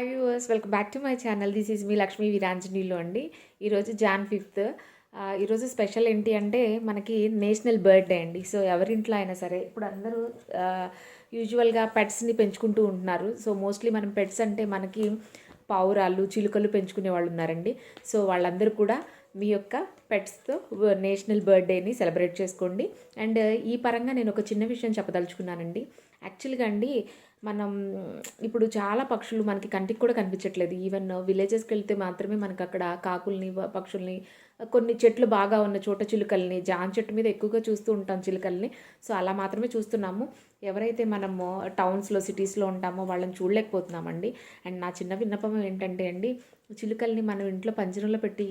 Hi viewers welcome back to my channel this is మీ లక్ష్మీ వీరాంజనీలో అండి. ఈరోజు జాన్ ఫిఫ్త్ ఈరోజు స్పెషల్ ఏంటి అంటే మనకి నేషనల్ బర్త్డే అండి. సో ఎవరింట్లో అయినా సరే ఇప్పుడు అందరూ యూజువల్గా పెట్స్ని పెంచుకుంటూ ఉంటున్నారు. సో మోస్ట్లీ మనం పెట్స్ అంటే మనకి పావురాళ్ళు చిలుకలు పెంచుకునే వాళ్ళు ఉన్నారండి. సో వాళ్ళందరూ కూడా మీ యొక్క పెట్స్తో నేషనల్ బర్త్డేని సెలబ్రేట్ చేసుకోండి. అండ్ uh, ఈ పరంగా నేను ఒక చిన్న విషయం చెప్పదలుచుకున్నానండి. యాక్చువల్గా అండి మనం ఇప్పుడు చాలా పక్షులు మనకి కంటికి కూడా కనిపించట్లేదు. ఈవెన్ uh, విలేజెస్కి వెళ్తే మాత్రమే మనకు అక్కడ కాకుల్ని పక్షుల్ని uh, కొన్ని చెట్లు బాగా ఉన్న చోట చిలుకల్ని జాన్ చెట్టు మీద ఎక్కువగా చూస్తూ ఉంటాం చిలుకల్ని. సో అలా మాత్రమే చూస్తున్నాము. ఎవరైతే మనము టౌన్స్లో సిటీస్లో ఉంటామో వాళ్ళని చూడలేకపోతున్నామండి. అండ్ నా చిన్న విన్నపం ఏంటంటే అండి చిలుకల్ని మనం ఇంట్లో పంజరంలో పెట్టి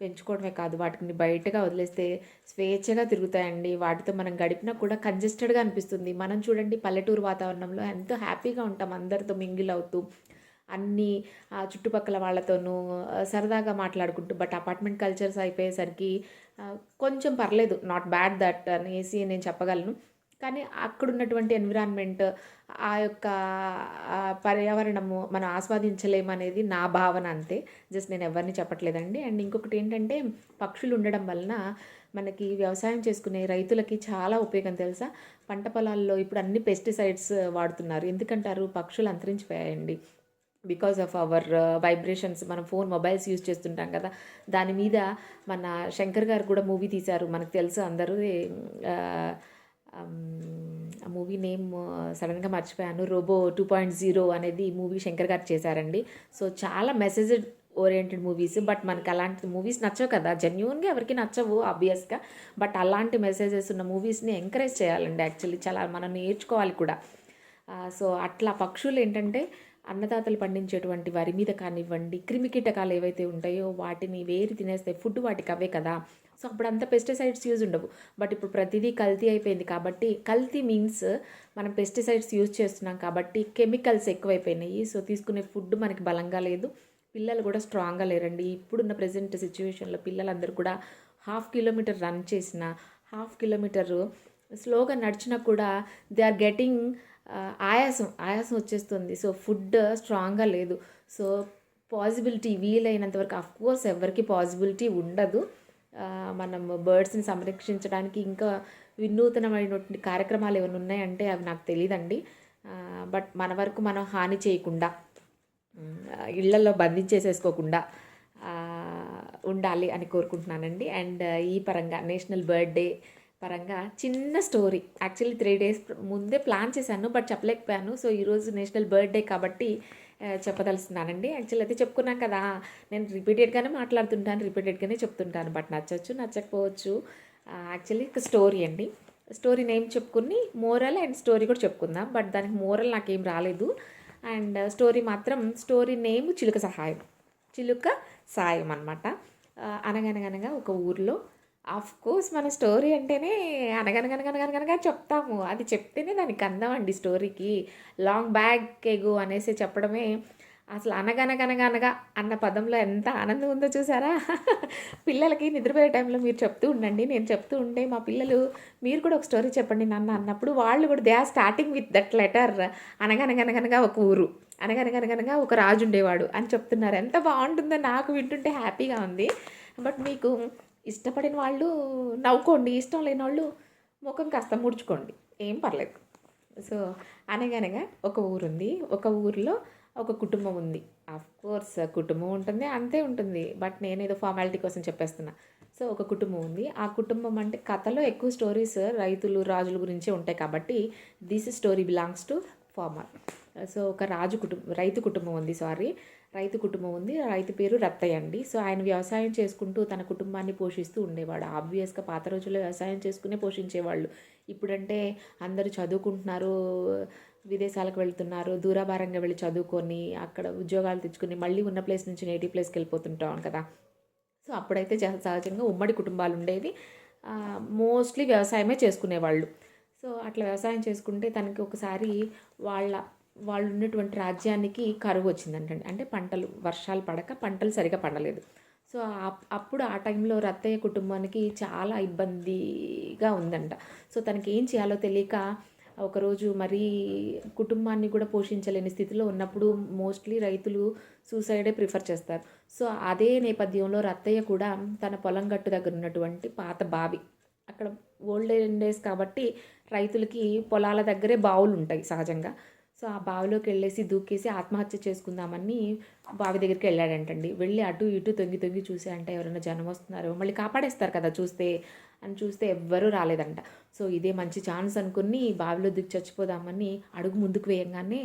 పెంచుకోవడమే కాదు. వాటిని బయటగా వదిలేస్తే స్వేచ్ఛగా తిరుగుతాయండి. వాటితో మనం గడిపినా కూడా కంజెస్టెడ్గా అనిపిస్తుంది. మనం చూడండి పల్లెటూరు వాతావరణంలో ఎంతో హ్యాపీగా ఉంటాం అందరితో మింగిల్ అవుతూ. అన్ని ఆ, చుట్టుపక్కల వాళ్ళతోనూ సరదాగా మాట్లాడుకుంటూ. బట్ అపార్ట్మెంట్ కల్చర్స్ అయిపోయేసరికి కొంచెం పర్లేదు. నాట్ బ్యాడ్ దట్ అనేసి నేను చెప్పగలను. కానీ అక్కడ ఉన్నటువంటి ఎన్విరాన్మెంట్ ఆ యొక్క పర్యావరణము మనం ఆస్వాదించలేమనేది నా భావన అంతే. జస్ట్ నేను ఎవరిని చెప్పట్లేదండి. అండ్ ఇంకొకటి ఏంటంటే పక్షులు ఉండడం వలన మనకి వ్యవసాయం చేసుకునే రైతులకి చాలా ఉపయోగం తెలుసా? పంట పొలాల్లో ఇప్పుడు అన్ని పెస్టిసైడ్స్ వాడుతున్నారు. ఎందుకంటారు? పక్షులు అంతరించిపోయాయండి. బికాస్ ఆఫ్ అవర్ వైబ్రేషన్స్ మనం ఫోన్ మొబైల్స్ యూజ్ చేస్తుంటాం కదా. దాని మీద మన శంకర్ గారు కూడా మూవీ తీశారు. మనకు తెలుసు అందరూ ఆ, మూవీ నేమ్ సడన్గా మర్చిపోయాను. రోబో టూ పాయింట్ జీరో అనేది మూవీ శంకర్ గారు చేశారండి. సో చాలా మెసేజ్ ఓరియంటెడ్ మూవీస్ బట్ మనకు అలాంటి మూవీస్ నచ్చవు కదా. జెన్యున్గా ఎవరికి నచ్చవు ఆబ్వియస్గా బట్ అలాంటి మెసేజెస్ ఉన్న మూవీస్ని ఎంకరేజ్ చేయాలండి యాక్చువల్లీ చాలా మనం నేర్చుకోవాలి కూడా. సో అట్లా పక్షులు ఏంటంటే అన్నదాతలు పండించేటువంటి వరి మీద కానివ్వండి క్రిమి కీటకాలు ఏవైతే ఉంటాయో వాటిని వేరు తినేస్తాయి ఫుడ్ వాటికి అవే కదా. సో అప్పుడు అంత పెస్టిసైడ్స్ యూజ్ ఉండవు. బట్ ఇప్పుడు ప్రతిదీ కల్తీ అయిపోయింది కాబట్టి కల్తీ మీన్స్ మనం పెస్టిసైడ్స్ యూజ్ చేస్తున్నాం కాబట్టి కెమికల్స్ ఎక్కువైపోయినాయి. సో తీసుకునే ఫుడ్ మనకి బలంగా లేదు. పిల్లలు కూడా స్ట్రాంగ్గా లేరండి. ఇప్పుడున్న ప్రజెంట్ సిచ్యువేషన్లో పిల్లలందరూ కూడా హాఫ్ కిలోమీటర్ రన్ చేసిన హాఫ్ కిలోమీటర్ స్లోగా నడిచినా కూడా దే ఆర్ గెటింగ్ ఆయాసం ఆయాసం వచ్చేస్తుంది. సో ఫుడ్ స్ట్రాంగ్గా లేదు. సో పాసిబిలిటీ వీలైనంత వరకు కోర్స్ ఎవరికి పాసిబిలిటీ ఉండదు. మనం బర్డ్స్ని సంరక్షించడానికి ఇంకా వినూతనమైనటువంటి కార్యక్రమాలు ఏమైనా ఉన్నాయంటే అవి నాకు తెలియదండి బట్ మన వరకు మనం హాని చేయకుండా ఇళ్ళలో బంధించేసేసుకోకుండా ఉండాలి అని కోరుకుంటున్నానండి. అండ్ ఈ పరంగా నేషనల్ బర్త్డే పరంగా చిన్న స్టోరీ యాక్చువల్లీ త్రీ డేస్ ముందే ప్లాన్ చేశాను బట్ చెప్పలేకపోయాను. సో ఈరోజు నేషనల్ బర్త్డే కాబట్టి చెప్పదలుస్తున్నానండి యాక్చువల్ అయితే చెప్పుకున్నాం కదా నేను రిపీటెడ్గానే మాట్లాడుతుంటాను రిపీటెడ్గానే చెప్తుంటాను బట్ నచ్చచ్చు నచ్చకపోవచ్చు. యాక్చువల్లీ ఒక స్టోరీ అండి. స్టోరీ నేమ్ చెప్పుకుని మోరల్ అండ్ స్టోరీ కూడా చెప్పుకుందాం బట్ దానికి మోరల్ నాకేం రాలేదు. అండ్ స్టోరీ మాత్రం స్టోరీ నేమ్ చిలుక సహాయం చిలుక సాయం అనమాట అనగనగనగా ఒక ఊర్లో ఆఫ్ కోర్స్ మన స్టోరీ అంటేనే అనగనగనగనగనగా చెప్తాము. అది చెప్తేనే దానికి అందం అండి స్టోరీకి లాంగ్ బ్యాగ్ కేగు అనేసి చెప్పడమే అసలు అనగనగనగనగా అన్న పదంలో ఎంత ఆనందం ఉందో చూసారా? పిల్లలకి నిద్రపోయే టైంలో మీరు చెప్తూ ఉండండి. నేను చెప్తూ ఉంటే మా పిల్లలు మీరు కూడా ఒక స్టోరీ చెప్పండి నాన్న అన్నప్పుడు వాళ్ళు కూడా they are starting with that letter అనగనగనగనగా ఒక ఊరు అనగనగనగనగా ఒక రాజు ఉండేవాడు అని చెప్తున్నారు. ఎంత బాగుంటుందో నాకు వింటుంటే హ్యాపీగా ఉంది. బట్ మీకు ఇష్టపడిన వాళ్ళు నవ్వుకోండి ఇష్టం లేని వాళ్ళు ముఖం కాస్త ముడుచుకోండి. ఏం పర్లేదు. సో అనగనగా ఒక ఊరుంది. ఒక ఊరిలో ఒక కుటుంబం ఉంది. ఆఫ్ కోర్స్ కుటుంబం ఉంటుంది అంతే ఉంటుంది. బట్ నేను ఏదో ఫార్మాలిటీ కోసం చెప్పేస్తున్నా. సో ఒక కుటుంబం ఉంది. ఆ కుటుంబం అంటే కథలో ఎక్కువ స్టోరీస్ రైతులు రాజుల గురించే ఉంటాయి కాబట్టి this story belongs to farmer so ఒక రాజు కుటుంబం రైతు కుటుంబం ఉంది సారీ రైతు కుటుంబం ఉంది. రైతు పేరు రత్తయ్య అండి. సో ఆయన వ్యవసాయం చేసుకుంటూ తన కుటుంబాన్ని పోషిస్తూ ఉండేవాడు. ఆబ్వియస్గా పాత రోజుల్లో వ్యవసాయం చేసుకునే పోషించేవాళ్ళు. ఇప్పుడంటే అందరూ చదువుకుంటున్నారు విదేశాలకు వెళ్తున్నారు దూరాభారంగా వెళ్ళి చదువుకొని అక్కడ ఉద్యోగాలు తెచ్చుకొని మళ్ళీ ఉన్న ప్లేస్ నుంచి నేటివ్ ప్లేస్కి వెళ్ళిపోతుంటాం కదా. సో అప్పుడైతే జ- సహజంగా ఉమ్మడి కుటుంబాలు ఉండేవి. మోస్ట్లీ వ్యవసాయమే చేసుకునేవాళ్ళు. సో అట్లా వ్యవసాయం చేసుకుంటే తనకి ఒకసారి వాళ్ళ వాళ్ళు ఉన్నటువంటి రాజ్యానికి కరువు వచ్చిందంటండి. అంటే పంటలు వర్షాలు పడక పంటలు సరిగా పండలేదు. సో అప్- అప్పుడు ఆ టైంలో రత్తయ్య కుటుంబానికి చాలా ఇబ్బందిగా ఉందంట. సో తనకి ఏం చేయాలో తెలియక ఒకరోజు మరీ కుటుంబాన్ని కూడా పోషించలేని స్థితిలో ఉన్నప్పుడు మోస్ట్లీ రైతులు సూసైడే ప్రిఫర్ చేస్తారు. సో అదే నేపథ్యంలో రత్తయ్య కూడా తన పొలం గట్టు దగ్గర ఉన్నటువంటి పాత బావి అక్కడ ఓల్డ్ డేస్ కాబట్టి రైతులకి పొలాల దగ్గరే బావులు ఉంటాయి సహజంగా. సో ఆ బావిలోకి వెళ్ళేసి దూకేసి ఆత్మహత్య చేసుకుందామని బావి దగ్గరికి వెళ్ళాడంటండి. వెళ్ళి అటు ఇటు తొంగి తొంగి చూసి అంటే ఎవరైనా జనం వస్తున్నారు మళ్ళీ కాపాడేస్తారు కదా చూస్తే అని చూస్తే ఎవ్వరూ రాలేదంట. సో ఇదే మంచి ఛాన్స్ అనుకుని బావిలో దిగి చచ్చిపోదామని అడుగు ముందుకు వేయంగానే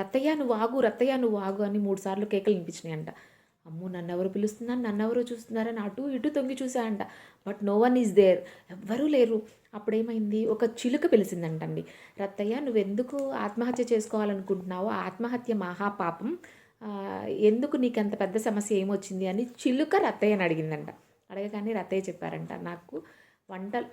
రత్తయ్య నువ్వు ఆగు రత్తయ్య నువ్వు ఆగు అని మూడు సార్లు కేకలు వినిపించినాయంట. అమ్మో నన్ను ఎవరు పిలుస్తున్నారు? నన్ను ఎవరు చూస్తున్నారని అటు ఇటు తొంగి చూశాయంట but no one is there. ఎవ్వరూ లేరు. అప్పుడేమైంది? ఒక చిలుక పిలిచిందంటండి. రత్తయ్య నువ్వెందుకు ఆత్మహత్య చేసుకోవాలనుకుంటున్నావో ఆత్మహత్య మహాపాపం. ఎందుకు నీకు అంత పెద్ద సమస్య ఏమొచ్చింది? అని చిలుక రత్తయ్యని అడిగిందంట. అడగగానే రత్తయ్య చెప్పారంట నాకు వంటలు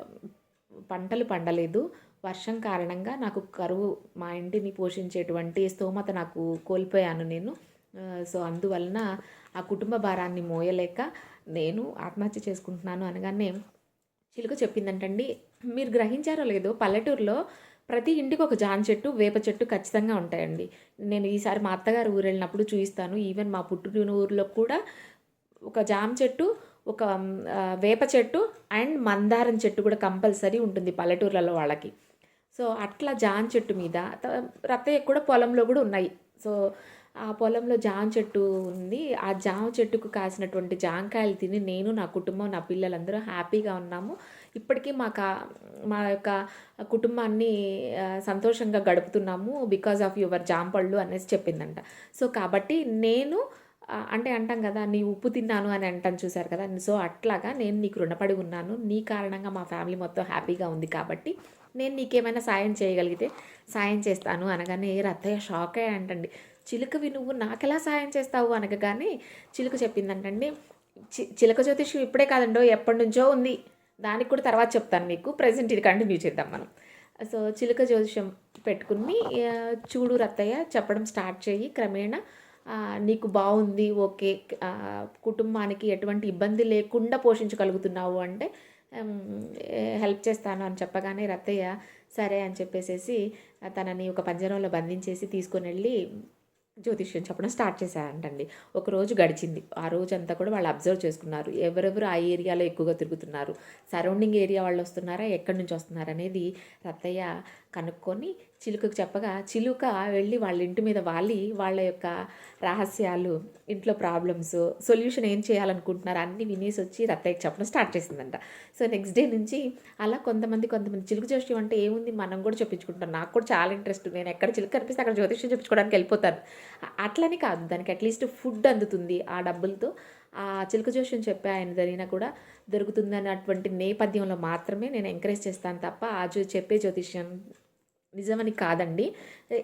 పంటలు పండలేదు. వర్షం కారణంగా నాకు కరువు మా ఇంటిని పోషించేటువంటి స్తోమత నాకు కోల్పోయాను నేను. సో అందువలన ఆ కుటుంబ భారాన్ని మోయలేక నేను ఆత్మహత్య చేసుకుంటున్నాను అనగానే చిలుక చెప్పిందంటండి మీరు గ్రహించారో లేదో పల్లెటూరులో ప్రతి ఇంటికి ఒక జాన్ చెట్టు వేప చెట్టు ఖచ్చితంగా ఉంటాయండి. నేను ఈసారి మా అత్తగారు ఊరు వెళ్ళినప్పుడు చూపిస్తాను ఈవెన్ మా పుట్టిన ఊరిలో కూడా ఒక జామ చెట్టు ఒక వేప చెట్టు అండ్ మందారం చెట్టు కూడా కంపల్సరీ ఉంటుంది పల్లెటూర్లలో వాళ్ళకి. సో అట్లా జాన్ చెట్టు మీద రత్తయ్య కూడా పొలంలో కూడా ఉన్నాయి. సో ఆ పొలంలో జామ చెట్టు ఉంది. ఆ జామ చెట్టుకు కాసినటువంటి జామకాయలు తిని నేను నా కుటుంబం నా పిల్లలందరూ హ్యాపీగా ఉన్నాము. ఇప్పటికీ మా కా మా యొక్క కుటుంబాన్ని సంతోషంగా గడుపుతున్నాము బికాజ్ ఆఫ్ యువర్ జాంపళ్ళు అనేసి చెప్పిందంట. సో కాబట్టి నేను అంటే అంటాం కదా నీ ఉప్పు తిన్నాను అని అంటాను చూశారు కదా. సో అట్లాగా నేను నీకు రుణపడి ఉన్నాను. నీ కారణంగా మా ఫ్యామిలీ మొత్తం హ్యాపీగా ఉంది కాబట్టి నేను నీకేమైనా సాయం చేయగలిగితే సాయం చేస్తాను అనగానే రత్తయ్య షాక్ అంటండి. చిలుకవి నువ్వు నాకెలా సాయం చేస్తావు? అనగానే చిలుక చెప్పిందంటండి. చి చిలక జ్యోతిష్యం ఇప్పుడే కాదండో ఎప్పటి నుంచో ఉంది. దానికి కూడా తర్వాత చెప్తాను మీకు ప్రజెంట్ ఇది కంటిన్యూ చేద్దాం మనం. సో చిలుక జ్యోతిష్యం పెట్టుకుని చూడు రత్తయ్య చెప్పడం స్టార్ట్ చేయి. క్రమేణా నీకు బాగుంది ఓకే. కుటుంబానికి ఎటువంటి ఇబ్బంది లేకుండా పోషించగలుగుతున్నావు అంటే హెల్ప్ చేస్తాను అని చెప్పగానే రత్తయ్య సరే అని చెప్పేసేసి తనని ఒక పంజరంలో బంధించేసి తీసుకొని వెళ్ళి జ్యోతిష్యం చెప్పడం స్టార్ట్ చేశారంటండి. ఒక రోజు గడిచింది. ఆ రోజు అంతా కూడా వాళ్ళు అబ్జర్వ్ చేసుకున్నారు. ఎవరెవరు ఆ ఏరియాలో ఎక్కువగా తిరుగుతున్నారు? సరౌండింగ్ ఏరియా వాళ్ళు వస్తున్నారా? ఎక్కడి నుంచి వస్తున్నారనేది రత్తయ్య కనుక్కొని చిలుకకు చెప్పగా చిలుక వెళ్ళి వాళ్ళ ఇంటి మీద వాలి వాళ్ళ యొక్క రహస్యాలు ఇంట్లో ప్రాబ్లమ్స్ సొల్యూషన్ ఏం చేయాలనుకుంటున్నారు అన్నీ వినేసి వచ్చి రత్తయ్యకి చెప్పడం స్టార్ట్ చేసిందంట. సో నెక్స్ట్ డే నుంచి అలా కొంతమంది కొంతమంది చిలుక జ్యోష్యం అంటే ఏముంది? మనం కూడా చెప్పించుకుంటాం. నాకు కూడా చాలా ఇంట్రెస్ట్ నేను ఎక్కడ చిలుక కనిపిస్తే అక్కడ జ్యోతిష్యం చెప్పించుకోవడానికి వెళ్ళిపోతాను. అట్లని కాదు. దానికి అట్లీస్ట్ ఫుడ్ అందుతుంది ఆ డబ్బులతో. ఆ చిలుక జోష్యం చెప్పే ఆయన జరిగినా కూడా దొరుకుతుంది అన్నటువంటి నేపథ్యంలో మాత్రమే నేను ఎంకరేజ్ చేస్తాను తప్ప ఆ జో చెప్పే జ్యోతిష్యం నిజమని కాదండి.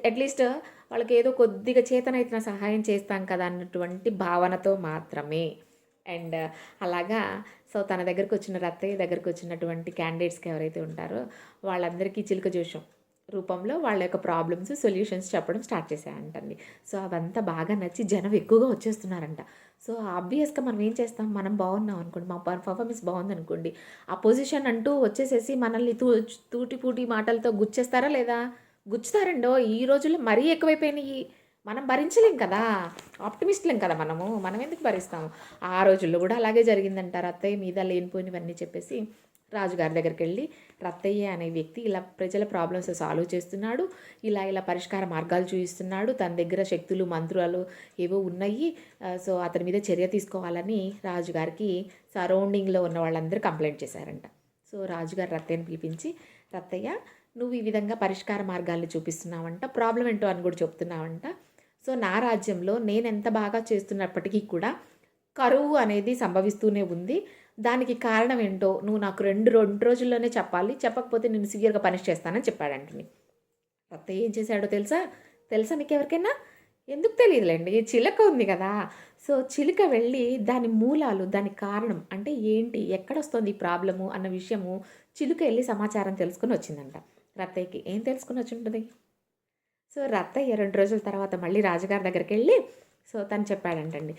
అట్లీస్ట్ వాళ్ళకి ఏదో కొద్దిగా చేతనైతే సహాయం చేస్తాం కదా అన్నటువంటి భావనతో మాత్రమే. అండ్ అలాగా సో తన దగ్గరకు వచ్చిన రత్తయ్య దగ్గరకు వచ్చినటువంటి క్యాండిడేట్స్కి ఎవరైతే ఉంటారో వాళ్ళందరికీ చిలుక జోషం రూపంలో వాళ్ళ యొక్క ప్రాబ్లమ్స్ సొల్యూషన్స్ చెప్పడం స్టార్ట్ చేశాయంటండి సో అవంతా బాగా నచ్చి జనం ఎక్కువగా వచ్చేస్తున్నారంట. సో ఆబ్వియస్గా మనం ఏం చేస్తాం? మనం బాగున్నాం అనుకోండి. మా పర్ఫార్మెన్స్ బాగుంది అనుకోండి ఆ పొజిషన్ అంటూ వచ్చేసేసి మనల్ని తూ తూటిపూటి మాటలతో గుచ్చేస్తారా లేదా? గుచ్చుతారండో. ఈ రోజుల్లో మరీ ఎక్కువైపోయినాయి. మనం భరించలేం కదా. ఆప్టిమిస్ట్లేం కదా మనము. మనం ఎందుకు భరిస్తాము? ఆ రోజుల్లో కూడా అలాగే జరిగిందంటారు అత్తయ్య. మీద లేనిపోయినవన్నీ చెప్పేసి రాజుగారి దగ్గరికి వెళ్ళి రత్తయ్య అనే వ్యక్తి ఇలా ప్రజల ప్రాబ్లమ్స్ సాల్వ్ చేస్తున్నాడు ఇలా ఇలా పరిష్కార మార్గాలు చూపిస్తున్నాడు తన దగ్గర శక్తులు మంత్రాలు ఏవో ఉన్నాయి సో అతని మీద చర్య తీసుకోవాలని రాజుగారికి సరౌండింగ్లో ఉన్న వాళ్ళందరూ కంప్లైంట్ చేశారంట. సో రాజుగారు రత్తయ్యని పిలిపించి రత్తయ్య నువ్వు ఈ విధంగా పరిష్కార మార్గాల్ని చూపిస్తున్నావంట ప్రాబ్లం ఏంటో అని కూడా చెప్తున్నావంట. సో నా రాజ్యంలో నేను ఎంత బాగా చేస్తున్నప్పటికీ కూడా కరువు అనేది సంభవిస్తూనే ఉంది. దానికి కారణం ఏంటో నువ్వు నాకు రెండు రెండు రోజుల్లోనే చెప్పాలి. చెప్పకపోతే నేను సివియర్గా పనిష్ చేస్తానని చెప్పాడంటని రత్తయ్య ఏం చేశాడో తెలుసా? తెలుసా మీకు ఎవరికైనా? ఎందుకు తెలియదులేండి చిలక ఉంది కదా. సో చిలుక వెళ్ళి దాని మూలాలు దాని కారణం అంటే ఏంటి ఎక్కడ వస్తుంది ఈ ప్రాబ్లము అన్న విషయము చిలుక వెళ్ళి సమాచారం తెలుసుకుని వచ్చిందంట. రత్తయ్యకి ఏం తెలుసుకుని వచ్చి ఉంటుంది? సో రత్తయ్య రెండు రోజుల తర్వాత మళ్ళీ రాజుగారి దగ్గరికి వెళ్ళి సో తను చెప్పాడంటండి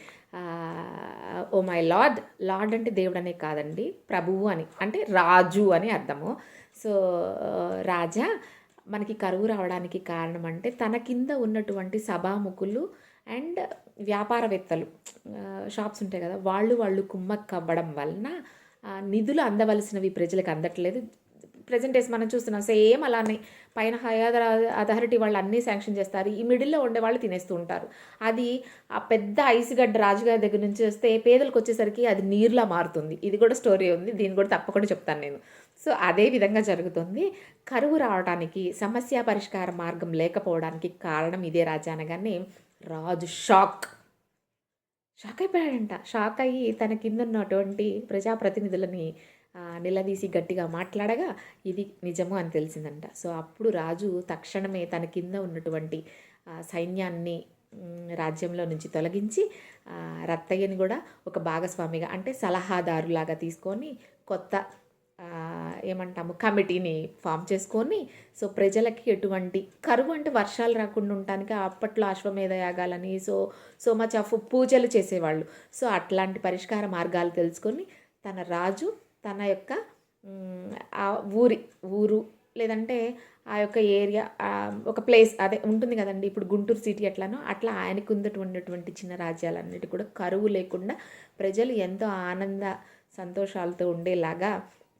ఓ మై లార్డ్ లార్డ్ అంటే దేవుడు అనే కాదండి ప్రభువు అని అంటే రాజు అని అర్థము. సో రాజా మనకి కరువు రావడానికి కారణం అంటే తన కింద ఉన్నటువంటి సభాముఖులు అండ్ వ్యాపారవేత్తలు. షాప్స్ ఉంటాయి కదా వాళ్ళు వాళ్ళు కుమ్మక్కవ్వడం వలన నిధులు అందవలసినవి ప్రజలకు అందట్లేదు. ప్రజెంట్ డేస్ మనం చూస్తున్నాం సేమ్ అలానే పైన హైయర్ అథారిటీ వాళ్ళు అన్నీ శాంక్షన్ చేస్తారు ఈ మిడిల్లో ఉండే వాళ్ళు తినేస్తూ ఉంటారు. అది ఆ పెద్ద ఐసుగడ్డ రాజుగారి దగ్గర నుంచి వస్తే పేదలకు వచ్చేసరికి అది నీరులా మారుతుంది. ఇది కూడా స్టోరీ ఉంది దీన్ని కూడా తప్పకుండా చెప్తాను నేను. సో అదే విధంగా జరుగుతుంది. కరువు రావడానికి సమస్య పరిష్కార మార్గం లేకపోవడానికి కారణం ఇదే రాజా అనగానే రాజు షాక్. షాక్ అయిపోయాడంట. షాక్ అయ్యి తన కింద ఉన్నటువంటి ప్రజాప్రతినిధులని నిలదీసి గట్టిగా మాట్లాడగా ఇది నిజము అని తెలిసిందంట. సో అప్పుడు రాజు తక్షణమే తన కింద ఉన్నటువంటి సైన్యాన్ని రాజ్యంలో నుంచి తొలగించి రత్తయ్యని కూడా ఒక భాగస్వామిగా అంటే సలహాదారులాగా తీసుకొని కొత్త ఏమంటాము కమిటీని ఫామ్ చేసుకొని సో ప్రజలకి ఎటువంటి కరువు అంటే వర్షాలు రాకుండా ఉండటానికి అప్పట్లో అశ్వమేధ యాగాలని సో సో మచ్ ఆఫ్ పూజలు చేసేవాళ్ళు. సో అట్లాంటి పరిష్కార మార్గాలు తెలుసుకొని తన రాజు తన యొక్క ఆ ఊరి ఊరు లేదంటే ఆ యొక్క ఏరియా ఒక ప్లేస్ అదే ఉంటుంది కదండి. ఇప్పుడు గుంటూరు సిటీ ఎట్లానో అట్లా ఆయనకు ఉన్నటువంటి చిన్న రాజ్యాలన్నిటి కూడా కరువు లేకుండా ప్రజలు ఎంతో ఆనంద సంతోషాలతో ఉండేలాగా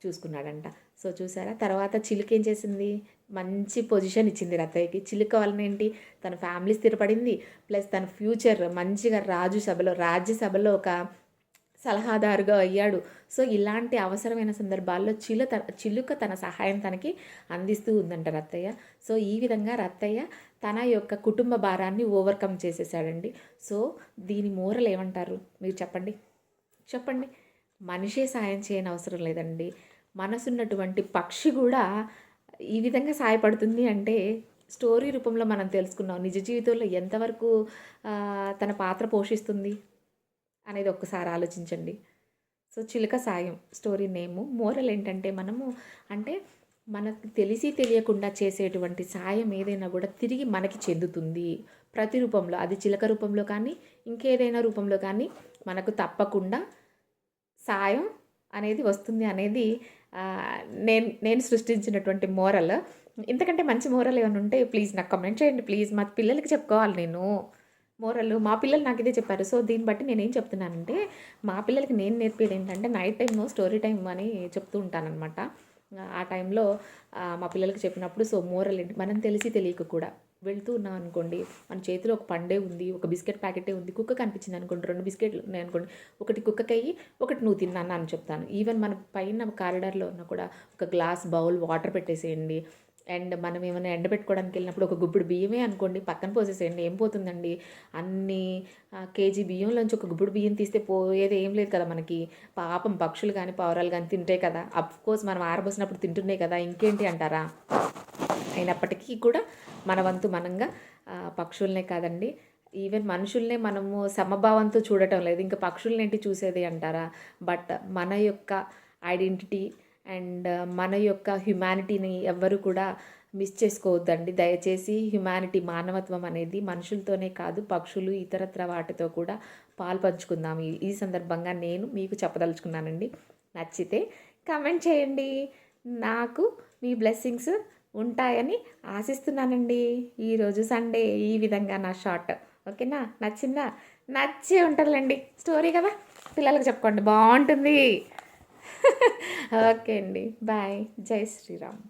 చూసుకున్నాడంట. సో చూసారా? తర్వాత చిలుక ఏం చేసింది? మంచి పొజిషన్ ఇచ్చింది రత్తయ్యకి చిలుక వలన ఏంటి? తన ఫ్యామిలీ స్థిరపడింది. ప్లస్ తన ఫ్యూచర్ మంచిగా రాజు సభలో రాజ్యసభలో ఒక సలహాదారుగా అయ్యాడు. సో ఇలాంటి అవసరమైన సందర్భాల్లో చిలు త చిలుక తన సహాయం తనకి అందిస్తూ ఉందంట రత్తయ్య. సో ఈ విధంగా రత్తయ్య తన యొక్క కుటుంబ భారాన్ని ఓవర్కమ్ చేసేసాడండి. సో దీని మూరలు ఏమంటారు? మీరు చెప్పండి. చెప్పండి. మనిషే సాయం చేయని అవసరం లేదండి. మనసున్నటువంటి పక్షి కూడా ఈ విధంగా సహాయపడుతుంది అంటే స్టోరీ రూపంలో మనం తెలుసుకున్నాం. నిజ జీవితంలో ఎంతవరకు తన పాత్ర పోషిస్తుంది? అనేది ఒక్కసారి ఆలోచించండి. సో చిలుక సాయం స్టోరీ నేము మోరల్ ఏంటంటే మనము అంటే మనకు తెలిసి తెలియకుండా చేసేటువంటి సాయం ఏదైనా కూడా తిరిగి మనకి చెందుతుంది. ప్రతి రూపంలో అది చిలక రూపంలో కానీ ఇంకేదైనా రూపంలో కానీ మనకు తప్పకుండా సాయం అనేది వస్తుంది అనేది నేను నేను సృష్టించినటువంటి మోరల్. ఇంతకంటే మంచి మోరల్ ఏమైనా ఉంటే ప్లీజ్ నాకు కమెంట్ చేయండి. ప్లీజ్ మా పిల్లలకి చెప్పుకోవాలి నేను. మోరల్. మా పిల్లలు నాకు ఇదే చెప్పారు. సో దీన్ని బట్టి నేను ఏం చెప్తున్నానంటే మా పిల్లలకి నేను నేర్పేది ఏంటంటే నైట్ టైంలో స్టోరీ టైం అని చెప్తూ ఉంటానన్నమాట. ఆ టైంలో మా పిల్లలకి చెప్పినప్పుడు సో మోరల్ ఏంటి మనం తెలిసి తెలియక కూడా వెళ్తూ ఉన్నాం అనుకోండి మన చేతిలో ఒక పండే ఉంది ఒక బిస్కెట్ ప్యాకెటే ఉంది కుక్క కనిపించింది అనుకోండి రెండు బిస్కెట్లు ఉన్నాయి అనుకోండి ఒకటి కుక్కకయ్యి ఒకటి నువ్వు తిన్నాను? అని చెప్తాను. ఈవెన్ మన పైన కారిడార్లో ఉన్న కూడా ఒక గ్లాస్ బౌల్ వాటర్ పెట్టేసేయండి అండ్ మనం ఏమైనా ఎండబెట్టుకోవడానికి వెళ్ళినప్పుడు ఒక గుప్పుడు బియ్యమే అనుకోండి పక్కన పోసేసేయండి ఏం పోతుందండి? అన్ని కేజీ బియ్యంలోంచి ఒక గుప్పుడు బియ్యం తీస్తే పోయేది ఏం లేదు కదా మనకి. పాపం పక్షులు కానీ పావురాలు కానీ తింటే కదా. అఫ్ కోర్స్ మనం ఆరబోసినప్పుడు తింటున్నాయి కదా ఇంకేంటి అంటారా? అయినప్పటికీ కూడా మన వంతు మనంగా పక్షులనే పక్షుల్నే కాదండి. ఈవెన్ మనుషుల్నే మనము సమభావంతో చూడటం లేదు. ఇంకా పక్షులనేంటి చూసేది అంటారా? బట్ మన యొక్క ఐడెంటిటీ అండ్ మన యొక్క హ్యుమానిటీని ఎవ్వరు కూడా మిస్ చేసుకోవద్దండి. దయచేసి హ్యుమానిటీ మానవత్వం అనేది మనుషులతోనే కాదు పక్షులు ఇతరత్ర వాటితో కూడా పాలు పంచుకుందాం. ఈ సందర్భంగా నేను మీకు చెప్పదలుచుకున్నానండి. నచ్చితే కమెంట్ చేయండి. నాకు మీ బ్లెస్సింగ్స్ ఉంటాయని ఆశిస్తున్నానండి. ఈరోజు సండే ఈ విధంగా నా షార్ట్. ఓకేనా? నచ్చిందా? నచ్చే ఉంటుందిలేండి స్టోరీ కదా? పిల్లలకు చెప్పుకోండి. బాగుంటుంది. ఓకే అండి. బాయ్. జై శ్రీరామ్.